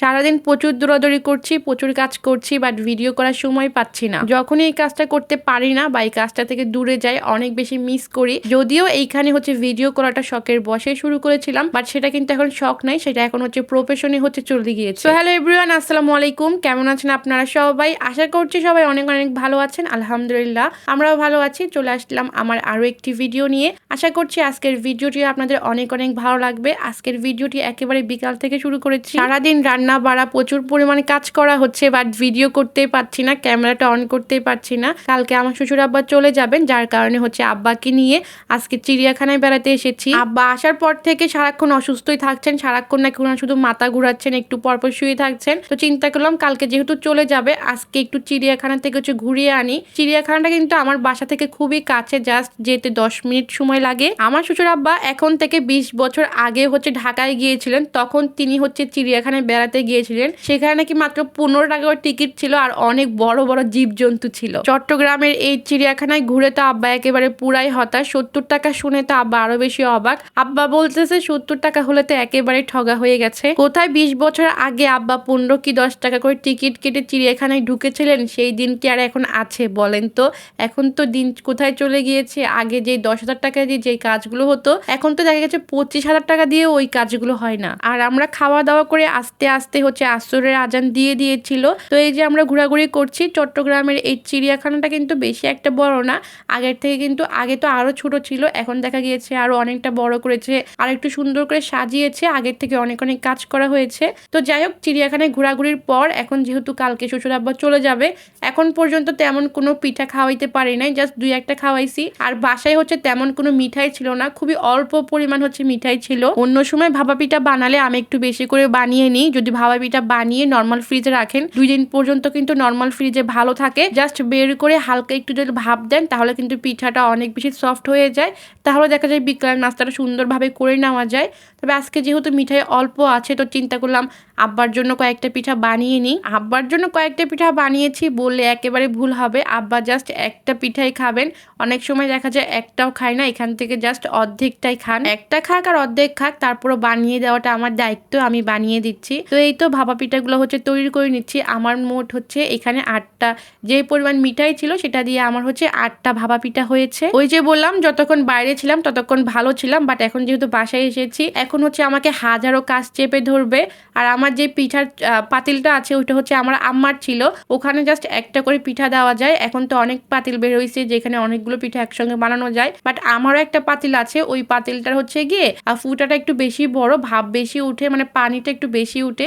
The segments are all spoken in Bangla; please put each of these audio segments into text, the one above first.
সারাদিন প্রচুর দৌড়াদৌড়ি করছি, প্রচুর কাজ করছি বাট ভিডিও করার সময় পাচ্ছি না। যখনই এই কাজটা করতে পারি না বা এই কাজটা থেকে দূরে যাই, অনেক বেশি মিস করি। যদিও এইখানে হচ্ছে ভিডিও করাটা শখের বসে শুরু করেছিলাম বাট সেটা কিন্তু এখন শখ নাই, সেটা এখন হচ্ছে প্রফেশনে হচ্ছে চলে গিয়েছে। তো হ্যালো এভরিওয়ান আসসালামু আলাইকুম। কেমন আছেন আপনারা সবাই? আশা করছি সবাই অনেক অনেক ভালো আছেন। আলহামদুলিল্লাহ, আমরাও ভালো আছি। চলে আসলাম আমার আরও একটি ভিডিও নিয়ে। আশা করছি আজকের ভিডিওটি আপনাদের অনেক অনেক ভালো লাগবে। আজকের ভিডিওটি একেবারে বিকাল থেকে শুরু করেছি। সারাদিন রান্না বাড়া, প্রচুর পরিমাণে কাজ করা হচ্ছে বাট ভিডিও করতেই পারছি না ক্যামেরাটা অন করতেই পারছি না। কালকে আমার শ্বশুর আব্বা চলে যাবেন, যার কারণে হচ্ছে আব্বাকে নিয়ে আজকে চিড়িয়াখানায় বেড়াতে এসেছি। আব্বা আসার পর থেকে সারাক্ষণ অসুস্থই থাকছেন, সারাক্ষণ নাকি ওনার শুধু মাথা ঘুরাচ্ছেন, একটু পরপর শুয়ে থাকছেন। তো চিন্তা করলাম কালকে যেহেতু চলে যাবে, আজকে একটু চিড়িয়াখানা থেকে হচ্ছে ঘুরিয়ে আনি। চিড়িয়াখানাটা কিন্তু আমার বাসা থেকে খুবই কাছে জাস্ট যেতে দশ মিনিট সময় লাগে। আমার শ্বশুর আব্বা এখন থেকে বিশ বছর আগে হচ্ছে ঢাকায় গিয়েছিলেন, তখন তিনি হচ্ছে চিড়িয়াখানায় বেড়াতে গিয়েছিলেন, সেখানে নাকি মাত্র পনেরো টাকা টিকিট ছিল আর অনেক বড় বড় জীবজন্তু ছিল। চট্টগ্রামের এই চিড়িয়াখানায় ঘুরে তো আব্বা একেবারে পুরাই হতাশ। সত্তর টাকা শুনে তো আব্বা আরও বেশি অবাক। আব্বা বলতেছে, সত্তর টাকা হলে তো একেবারে ঠগা হয়ে গেছে। কোথায় বিশ বছর আগে আব্বা পনেরো কি দশ টাকা করে টিকিট কেটে চিড়িয়াখানায় ঢুকেছিলেন, সেই দিন কি আর এখন আছে বলেন তো? এখন তো দিন কোথায় চলে গিয়েছে? আগে যে দশ হাজার টাকা দিয়ে যে কাজগুলো হতো, এখন তো দেখা গেছে পঁচিশ হাজার টাকা দিয়ে ওই কাজগুলো হয় না। আর আমরা খাওয়া দাওয়া করে আস্তে আস্তে হচ্ছে, আসরের আজান দিয়ে দিয়েছিল। তো এই যে আমরা ঘোরাঘুরি করছি, চট্টগ্রামের এই চিড়িয়াখানাটা কিন্তু বেশি একটা বড় না। আগের থেকে কিন্তু, আগে তো আরও ছোট ছিল, এখন দেখা গিয়েছে আরও অনেকটা বড় করেছে আর একটু সুন্দর করে সাজিয়েছে, আগের থেকে অনেক অনেক কাজ করা হয়েছে। তো যাই হোক, চিড়িয়াখানায় ঘোরাঘুরির পর এখন যেহেতু কালকে শ্বশুর আব্বা চলে যাবে, এখন পর্যন্ত তেমন কোনো পিঠা খাওয়াইতে পারি নাই, জাস্ট দুই একটা খাওয়াইছি। আর বাসায় হচ্ছে তেমন কোনো মিঠাই ছিল না, খুবই অল্প পরিমাণ হচ্ছে মিঠাই ছিল। অন্য সময় ভাপা পিঠা বানালে আমি একটু বেশি করে বানিয়ে নিই, যদি ভাপা পিঠা বানিয়ে নর্মাল ফ্রিজে রাখেন। দুই দিন পর্যন্ত কিন্তু নর্মাল ফ্রিজে ভালো থাকে। জাস্ট বের করে হালকা একটু যদি ভাপ দেন, তাহলে কিন্তু পিঠাটা অনেক বেশি সফট হয়ে যায়। তাহলে দেখা যায় বিকালের নাস্তাটা সুন্দরভাবে করে নেওয়া যায়। তবে আজকে যেহেতু মিঠাই অল্প আছে, তো চিন্তা করলাম আব্বার জন্য কয়েকটা পিঠা বানিয়ে নিই। আব্বার জন্য কয়েকটা পিঠা বানিয়েছি বললে একেবারে ভুল হবে। আব্বা জাস্ট একটা পিঠাই খাবেন। অনেক সময় দেখা যায় একটাও খায় না, এখান থেকে জাস্ট অর্ধেকটাই খান। একটা খাক আর অর্ধেক খাক, তারপরও বানিয়ে দেওয়াটা আমার দায়িত্ব, আমি বানিয়ে দিচ্ছি। তো এই তো ভাপা পিঠাগুলো হচ্ছে তৈরি করে নিচ্ছি। আমার মোট হচ্ছে এখানে আটটা। যে পরিমাণ মিঠাই ছিল সেটা দিয়ে আমার হচ্ছে আটটা ভাপা পিঠা হয়েছে। ওই যে বললাম যতক্ষণ বাইরে ছিলাম ততক্ষণ ভালো ছিলাম বাট এখন যেহেতু বাসায় এসেছি এখন হচ্ছে আমাকে হাজারো কাজ চেপে ধরবে। আর আমার যে পিঠার পাতিলটা আছে ওইটা হচ্ছে আমার আম্মার ছিল। ওখানে জাস্ট একটা করে পিঠা দেওয়া যায়। এখন তো অনেক পাতিল বের হয়েছে যেখানে অনেকগুলো পিঠা একসঙ্গে বানানো যায়। বাট আমারও একটা পাতিল আছে। ওই পাতিলটার হচ্ছে গিয়ে আহ, ফুটাটা একটু বেশি বড় ভাব বেশি উঠে মানে পানিটা একটু বেশি উঠে।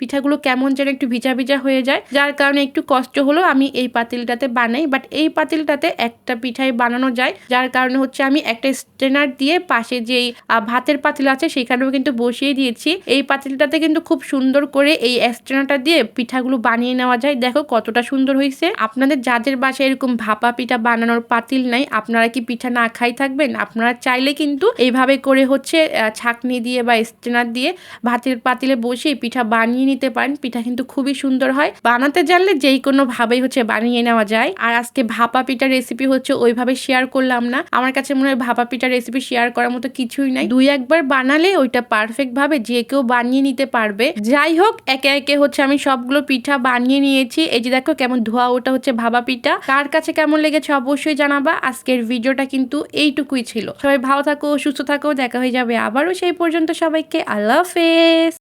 পিঠাগুলো কেমন যেন একটু ভিজা ভিজা হয়ে যায়। যার কারণে একটু কষ্ট হলো আমি এই পাতিলটাতে বানাই বাট এই পাতিলটাতে একটা পিঠাই বানানো যায়। যার কারণে হচ্ছে আমি একটা স্ট্রেনার দিয়ে পাশে যেই ভাতের পাতিল আছে সেখানেও কিন্তু বসিয়ে দিয়েছি। এই পাতিলটাতে কিন্তু খুব সুন্দর করে এই স্ট্রেনারটা দিয়ে পিঠাগুলো বানিয়ে নেওয়া যায়। দেখো কতটা সুন্দর হয়েছে। আপনাদের যাদের বাসায় এরকম ভাপা পিঠা বানানোর পাতিল নাই, আপনারা কি পিঠা না খাই থাকবেন? আপনারা চাইলে কিন্তু এইভাবে করে হচ্ছে ছাঁকনি দিয়ে বা স্ট্রেনার দিয়ে ভাতের পাতিলে বসিয়ে পিঠা বানিয়ে নিতে পারেন, পিঠা কিন্তু খুবই সুন্দর হয়। বানাতে জানলে যেই কোনো ভাবেই হচ্ছে বানিয়ে নেওয়া যায়। আর আজকে ভাপা পিঠার রেসিপি হচ্ছে ওইভাবে শেয়ার করলাম না। আমার কাছে মনে হয় ভাপা পিঠার রেসিপি শেয়ার করার মতো কিছুই নাই। দুই একবার বানালে ওইটা পারফেক্ট ভাবে যে কেউ বানিয়ে নিতে পারবে। যাই হোক, একে একে হচ্ছে আমি সবগুলো পিঠা বানিয়ে নিয়েছি। এই যে দেখো কেমন ধোয়া ওটা হচ্ছে ভাপা পিঠা। কার কাছে কেমন লেগেছে অবশ্যই জানাবা। আজকের ভিডিওটা কিন্তু এইটুকুই ছিল। সবাই ভালো থাকো, সুস্থ থাকো। দেখা হয়ে যাবে আবারও সেই পর্যন্ত সবাইকে। আল্লাহ হাফেজ।